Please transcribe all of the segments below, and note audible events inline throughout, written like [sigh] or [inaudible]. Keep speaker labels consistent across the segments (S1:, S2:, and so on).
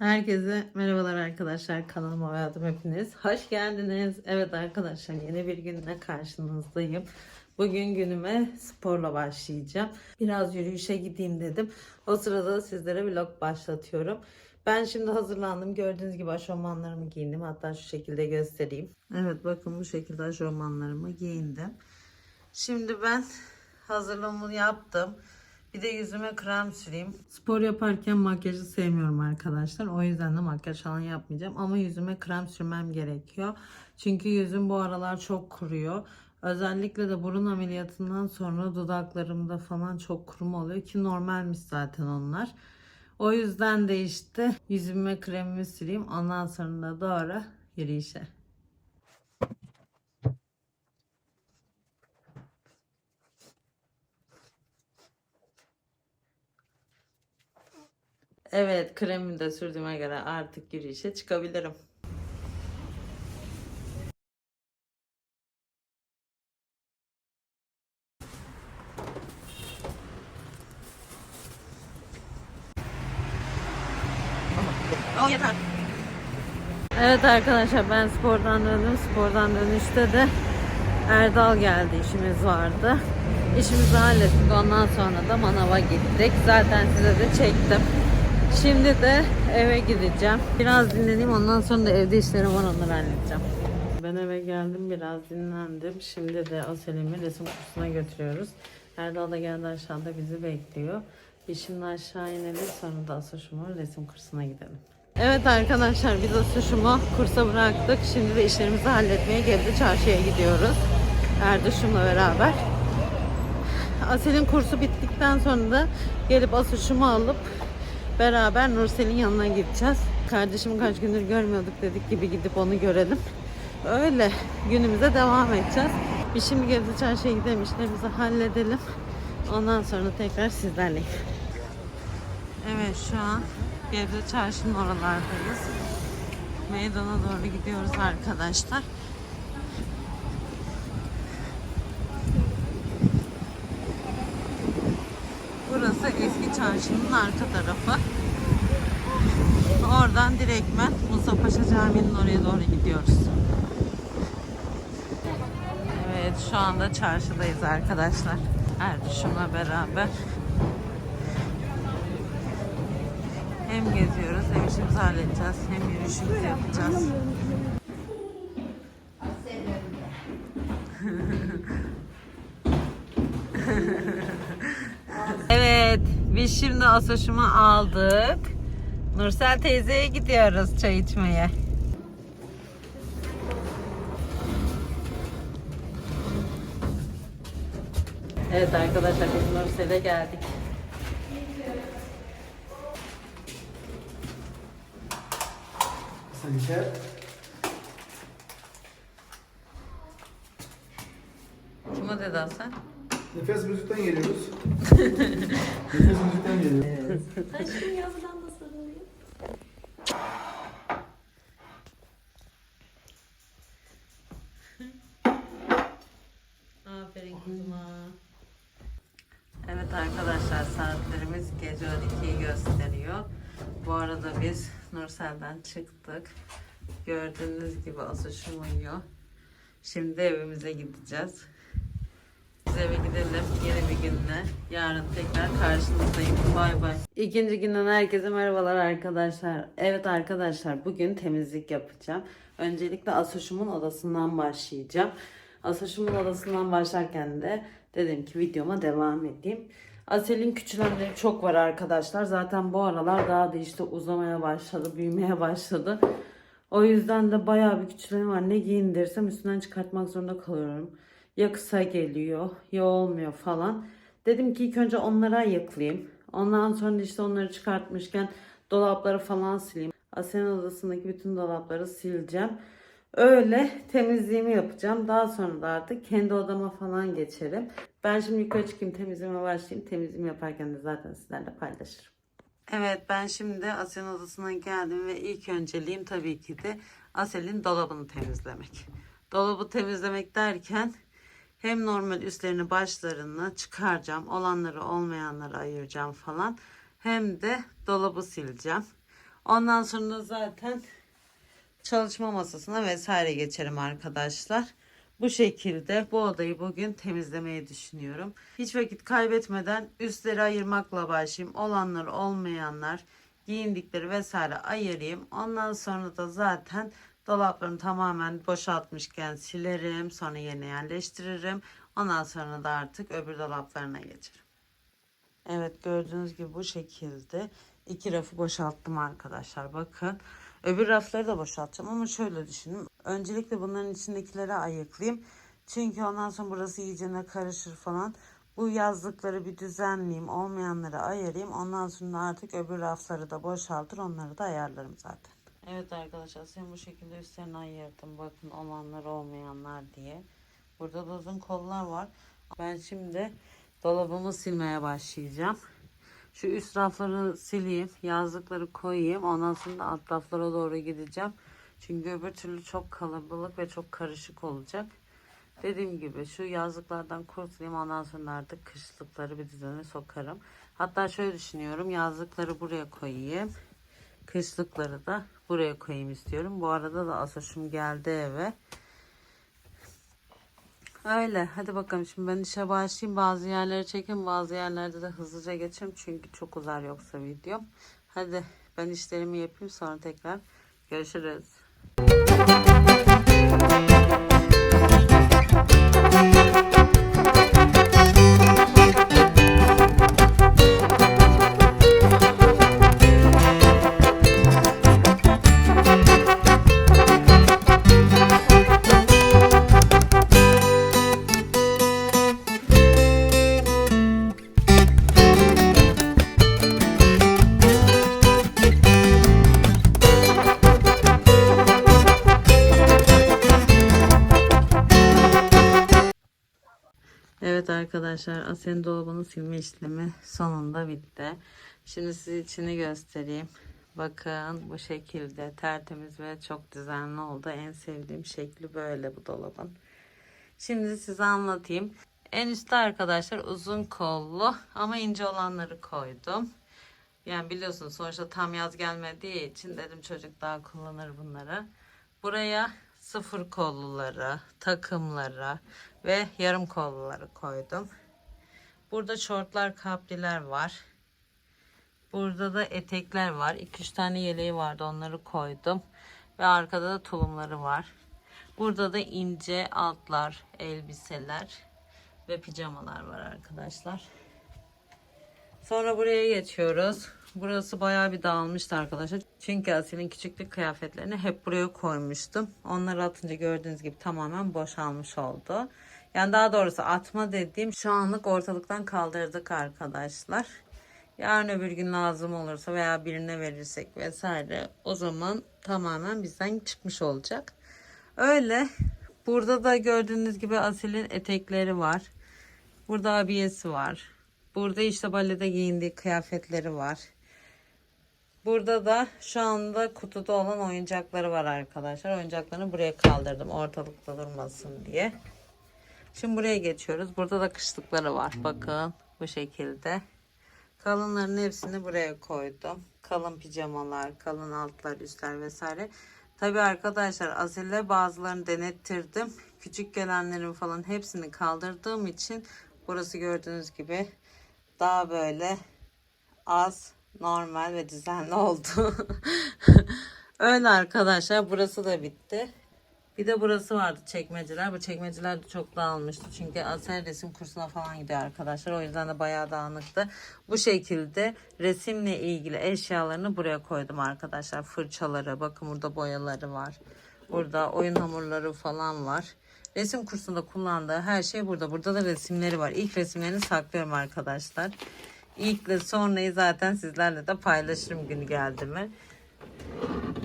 S1: Herkese merhabalar arkadaşlar kanalıma adım hepiniz. Hoş geldiniz. Evet arkadaşlar yeni bir günle karşınızdayım. Bugün günüme sporla başlayacağım. Biraz yürüyüşe gideyim dedim. O sırada da sizlere vlog başlatıyorum. Ben şimdi hazırlandım. Gördüğünüz gibi aşormanlarımı giyindim. Hatta şu şekilde göstereyim. Evet bakın bu şekilde aşormanlarımı giyindim. Şimdi ben hazırlığımı yaptım. Bir de yüzüme krem süreyim. Spor yaparken makyajı sevmiyorum arkadaşlar. O yüzden de makyaj falan yapmayacağım. Ama yüzüme krem sürmem gerekiyor. Çünkü yüzüm bu aralar çok kuruyor. Özellikle de burun ameliyatından sonra dudaklarımda falan çok kuruma oluyor ki normalmiş zaten onlar. O yüzden de işte yüzüme kremimi süreyim. Ondan sonra da doğru yürüyüşe. Evet kremimi de sürdüğüme göre artık yürüyüşe çıkabilirim. Evet arkadaşlar ben spordan döndüm. Spordan dönüşte de Erdal geldi işimiz vardı. İşimizi hallettik. Ondan sonra da manava gittik. Zaten size de çektim. Şimdi de eve gideceğim. Biraz dinleneyim. Ondan sonra da evde işlerim var onları halledeceğim. Ben eve geldim. Biraz dinlendim. Şimdi de Aselim'i resim kursuna götürüyoruz. Erdal da geldi aşağıda bizi bekliyor. Biz şimdi aşağı inelim. Sonra da Asoş'umu resim kursuna gidelim. Evet arkadaşlar biz Asoş'umu kursa bıraktık. Şimdi de işlerimizi halletmeye geldi. Çarşıya gidiyoruz. Erduş'umla beraber. Asel'in kursu bittikten sonra da gelip Asoş'umu alıp beraber Nursel'in yanına gideceğiz. Kardeşimi kaç gündür görmüyorduk dedik gibi gidip onu görelim. Öyle günümüze devam edeceğiz. Biz şimdi Gebze Çarşı'ya gidelim işlerimizi halledelim. Ondan sonra tekrar sizlerleyim. Evet şu an Gebze Çarşı'nın oralardayız. Meydana doğru gidiyoruz arkadaşlar. Burası eski çarşının arka tarafı. Oradan direktmen Musa Paşa Camii'nin oraya doğru gidiyoruz. Evet şu anda çarşıdayız arkadaşlar. Erduş'umla beraber. Hem geziyoruz hem işimizi halledeceğiz hem yürüyüşümüzü yapacağız. Biz şimdi asoşumu aldık. Nursel teyzeye gidiyoruz çay içmeye. Evet arkadaşlar biz Nursel'e geldik.
S2: İçer.
S1: Kim o dedi Hasan?
S2: Nefes müzikten geliyoruz. [laughs] Nefes müzikten geliyoruz.
S3: Aşkım yazdan da sarılayım.
S1: Aferin kızıma. Evet arkadaşlar saatlerimiz gece 12'yi gösteriyor. Bu arada biz Nursel'den çıktık. Gördüğünüz gibi Asoş'um uyuyor. Şimdi evimize gideceğiz. Eve gidelim yeni bir günle. Yarın tekrar karşınızdayım. Bay bay. İkinci günden herkese merhabalar arkadaşlar. Evet arkadaşlar bugün temizlik yapacağım. Öncelikle Asoş'umun odasından başlayacağım. Asoş'umun odasından başlarken de dedim ki videoma devam edeyim. Asel'in küçülenleri çok var arkadaşlar. Zaten bu aralar daha da işte uzamaya başladı, büyümeye başladı. O yüzden de bayağı bir küçüleni var. Ne giyindirsem üstünden çıkartmak zorunda kalıyorum. Ya kısa geliyor ya olmuyor falan. Dedim ki ilk önce onlara ayıklayayım. Ondan sonra işte onları çıkartmışken dolapları falan sileyim. Asen'in odasındaki bütün dolapları sileceğim. Öyle temizliğimi yapacağım. Daha sonra da artık kendi odama falan geçerim. Ben şimdi yukarı çıkayım temizliğime başlayayım. Temizliğimi yaparken de zaten sizlerle paylaşırım. Evet ben şimdi Asel'in odasına geldim ve ilk önceliğim tabii ki de Asel'in dolabını temizlemek. Dolabı temizlemek derken hem normal üstlerini başlarını çıkaracağım. Olanları olmayanları ayıracağım falan. Hem de dolabı sileceğim. Ondan sonra zaten çalışma masasına vesaire geçerim arkadaşlar. Bu şekilde bu odayı bugün temizlemeyi düşünüyorum. Hiç vakit kaybetmeden üstleri ayırmakla başlayayım. Olanlar olmayanlar giyindikleri vesaire ayırayım. Ondan sonra da zaten dolaplarını tamamen boşaltmışken silerim. Sonra yerine yerleştiririm. Ondan sonra da artık öbür dolaplarına geçerim. Evet gördüğünüz gibi bu şekilde iki rafı boşalttım arkadaşlar. Bakın öbür rafları da boşaltacağım ama şöyle düşünün. Öncelikle bunların içindekileri ayıklayayım. Çünkü ondan sonra burası iyicene karışır falan. Bu yazlıkları bir düzenleyeyim. Olmayanları ayırayım. Ondan sonra artık öbür rafları da boşaltır. Onları da ayarlarım zaten. Evet arkadaşlar sen bu şekilde üstlerini ayırdım. Bakın olanlar olmayanlar diye. Burada da uzun kollar var. Ben şimdi dolabımı silmeye başlayacağım. Şu üst rafları sileyim. Yazlıkları koyayım. Ondan sonra alt raflara doğru gideceğim. Çünkü öbür türlü çok kalabalık ve çok karışık olacak. Dediğim gibi şu yazlıklardan kurtulayım. Ondan sonra artık kışlıkları bir düzene sokarım. Hatta şöyle düşünüyorum. Yazlıkları buraya koyayım. Kışlıkları da buraya koyayım istiyorum. Bu arada da Asoş'um geldi eve. Öyle. Hadi bakalım şimdi ben işe başlayayım. Bazı yerleri çekeyim. Bazı yerlerde de hızlıca geçeyim. Çünkü çok uzar yoksa videom. Hadi ben işlerimi yapayım. Sonra tekrar görüşürüz. Evet arkadaşlar Asen dolabını silme işlemi sonunda bitti. Şimdi size içini göstereyim. Bakın bu şekilde tertemiz ve çok düzenli oldu. En sevdiğim şekli böyle bu dolabın. Şimdi size anlatayım. En üstte arkadaşlar uzun kollu ama ince olanları koydum. Yani biliyorsunuz sonuçta tam yaz gelmediği için dedim çocuk daha kullanır bunları. Buraya sıfır kolluları, takımları ve yarım kolluları koydum. Burada şortlar, kapriler var. Burada da etekler var. 2-3 tane yeleği vardı onları koydum. Ve arkada da tulumları var. Burada da ince altlar, elbiseler ve pijamalar var arkadaşlar. Sonra buraya geçiyoruz. Burası bayağı bir dağılmıştı arkadaşlar. Çünkü Asil'in küçüklük kıyafetlerini hep buraya koymuştum. Onları atınca gördüğünüz gibi tamamen boşalmış oldu. Yani daha doğrusu atma dediğim şu anlık ortalıktan kaldırdık arkadaşlar. Yarın öbür gün lazım olursa veya birine verirsek vesaire o zaman tamamen bizden çıkmış olacak. Öyle. Burada da gördüğünüz gibi Asil'in etekleri var. Burada abiyesi var. Burada işte balede giyindiği kıyafetleri var. Burada da şu anda kutuda olan oyuncakları var arkadaşlar. Oyuncaklarını buraya kaldırdım ortalıkta durmasın diye. Şimdi buraya geçiyoruz. Burada da kışlıkları var. Bakın bu şekilde. Kalınların hepsini buraya koydum. Kalın pijamalar, kalın altlar, üstler vesaire. Tabi arkadaşlar Azil'e bazılarını denettirdim. Küçük gelenlerin falan hepsini kaldırdığım için burası gördüğünüz gibi daha böyle az, normal ve düzenli oldu. [laughs] Öyle arkadaşlar burası da bitti. Bir de burası vardı çekmeceler. Bu çekmeceler de çok dağılmıştı. Çünkü Asel resim kursuna falan gidiyor arkadaşlar. O yüzden de bayağı dağınıktı. Bu şekilde resimle ilgili eşyalarını buraya koydum arkadaşlar. Fırçaları, bakın burada boyaları var. Burada oyun hamurları falan var. Resim kursunda kullandığı her şey burada. Burada da resimleri var. İlk resimlerini saklıyorum arkadaşlar. İlkle sonrayı zaten sizlerle de paylaşırım günü geldi mi.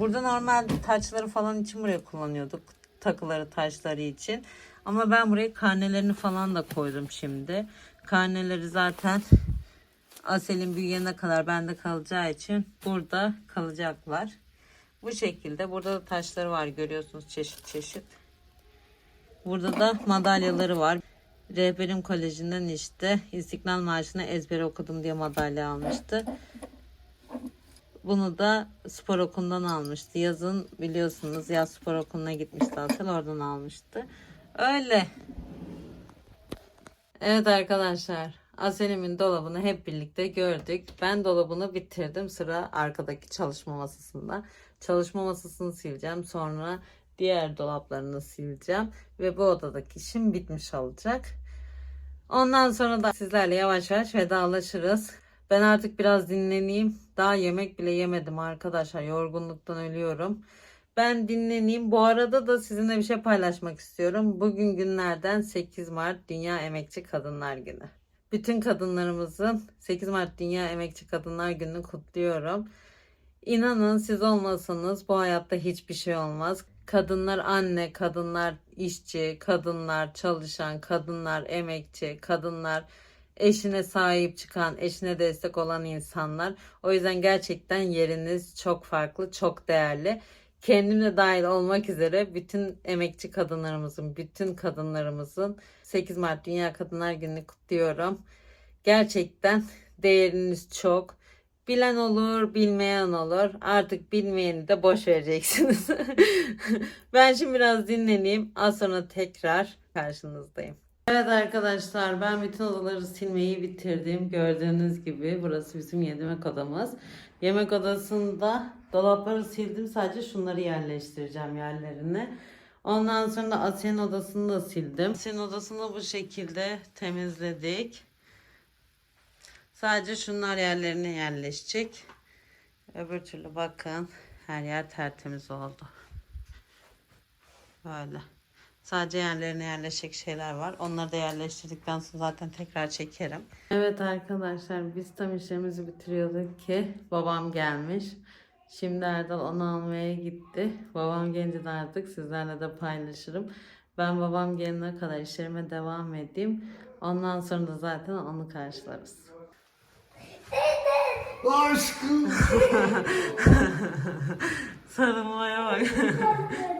S1: Burada normal taçları falan için buraya kullanıyorduk. Takıları, taşları için. Ama ben buraya karnelerini falan da koydum şimdi. Karneleri zaten Asel'in büyüyene kadar bende kalacağı için burada kalacaklar. Bu şekilde. Burada da taşları var görüyorsunuz çeşit çeşit. Burada da madalyaları var. Rehberim Koleji'nden işte İstiklal Marşı'nı ezbere okudum diye madalya almıştı. Bunu da spor okulundan almıştı. Yazın biliyorsunuz yaz spor okuluna gitmişti Asel oradan almıştı. Öyle. Evet arkadaşlar. Asel'imin dolabını hep birlikte gördük. Ben dolabını bitirdim. Sıra arkadaki çalışma masasında. Çalışma masasını sileceğim. Sonra diğer dolaplarını sileceğim. Ve bu odadaki işim bitmiş olacak. Ondan sonra da sizlerle yavaş yavaş vedalaşırız. Ben artık biraz dinleneyim. Daha yemek bile yemedim arkadaşlar. Yorgunluktan ölüyorum. Ben dinleneyim. Bu arada da sizinle bir şey paylaşmak istiyorum. Bugün günlerden 8 Mart Dünya Emekçi Kadınlar Günü. Bütün kadınlarımızın 8 Mart Dünya Emekçi Kadınlar Günü'nü kutluyorum. İnanın siz olmasanız bu hayatta hiçbir şey olmaz. Kadınlar anne, kadınlar işçi, kadınlar çalışan, kadınlar emekçi, kadınlar eşine sahip çıkan, eşine destek olan insanlar. O yüzden gerçekten yeriniz çok farklı, çok değerli. Kendimle dahil olmak üzere bütün emekçi kadınlarımızın, bütün kadınlarımızın 8 Mart Dünya Kadınlar Günü'nü kutluyorum. Gerçekten değeriniz çok. Bilen olur, bilmeyen olur. Artık bilmeyeni de boş vereceksiniz. [laughs] ben şimdi biraz dinleneyim. Az sonra tekrar karşınızdayım. Evet arkadaşlar ben bütün odaları silmeyi bitirdim. Gördüğünüz gibi burası bizim yemek odamız. Yemek odasında dolapları sildim. Sadece şunları yerleştireceğim yerlerine. Ondan sonra Asya'nın odasını da sildim. Asya'nın odasını bu şekilde temizledik. Sadece şunlar yerlerine yerleşecek. Öbür türlü bakın her yer tertemiz oldu. Böyle. Sadece yerlerine yerleşecek şeyler var. Onları da yerleştirdikten sonra zaten tekrar çekerim. Evet arkadaşlar biz tam işlerimizi bitiriyorduk ki babam gelmiş. Şimdi Erdal onu almaya gitti. Babam gelince de artık sizlerle de paylaşırım. Ben babam gelene kadar işlerime devam edeyim. Ondan sonra da zaten onu karşılarız.
S2: Aşkım. [laughs]
S1: Sarılmaya bak. [laughs]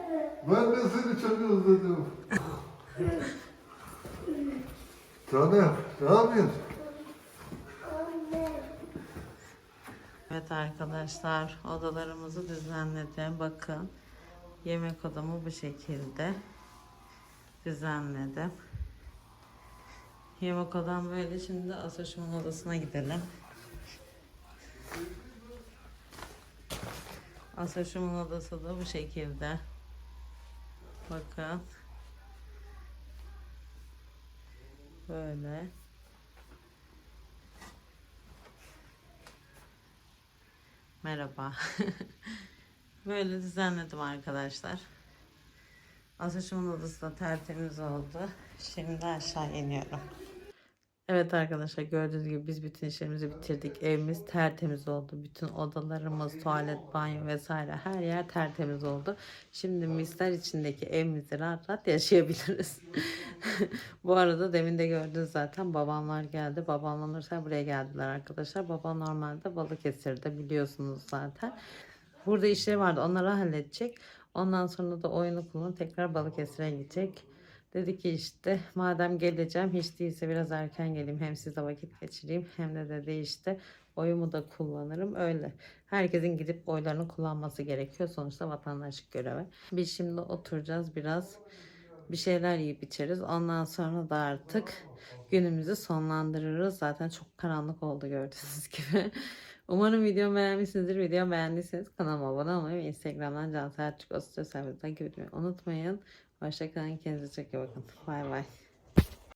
S2: Ben de seni çok özledim. Canım, ne yapıyorsun?
S1: Evet arkadaşlar odalarımızı düzenledim. Bakın yemek odamı bu şekilde düzenledim. Yemek odam böyle. Şimdi Asoş'umun odasına gidelim. Asoş'umun odası da bu şekilde. Bakın. Böyle. Merhaba. [laughs] Böyle düzenledim arkadaşlar. Asaşımın odası da tertemiz oldu. Şimdi aşağı iniyorum. Evet arkadaşlar gördüğünüz gibi biz bütün işlerimizi bitirdik. Evimiz tertemiz oldu. Bütün odalarımız, tuvalet, banyo vesaire her yer tertemiz oldu. Şimdi misler içindeki evimizde rahat rahat yaşayabiliriz. [laughs] Bu arada demin de gördünüz zaten babamlar geldi. Babamla Nursel buraya geldiler arkadaşlar. Babam normalde Balıkesir'de biliyorsunuz zaten. Burada işleri vardı onları halledecek. Ondan sonra da oyun okuluna tekrar Balıkesir'e gidecek. Dedi ki işte madem geleceğim hiç değilse biraz erken geleyim hem size vakit geçireyim hem de dedi işte oyumu da kullanırım öyle. Herkesin gidip oylarını kullanması gerekiyor sonuçta vatandaşlık görevi. Biz şimdi oturacağız biraz bir şeyler yiyip içeriz. Ondan sonra da artık günümüzü sonlandırırız. Zaten çok karanlık oldu gördüğünüz [laughs] gibi. Umarım videomu beğenmişsinizdir. Videomu beğendiyseniz kanalıma abone olmayı ve Instagram'dan Can Selçuk Öztürk takip etmeyi unutmayın. Hoşçakalın. Kendinize çok iyi bakın. Bay bay.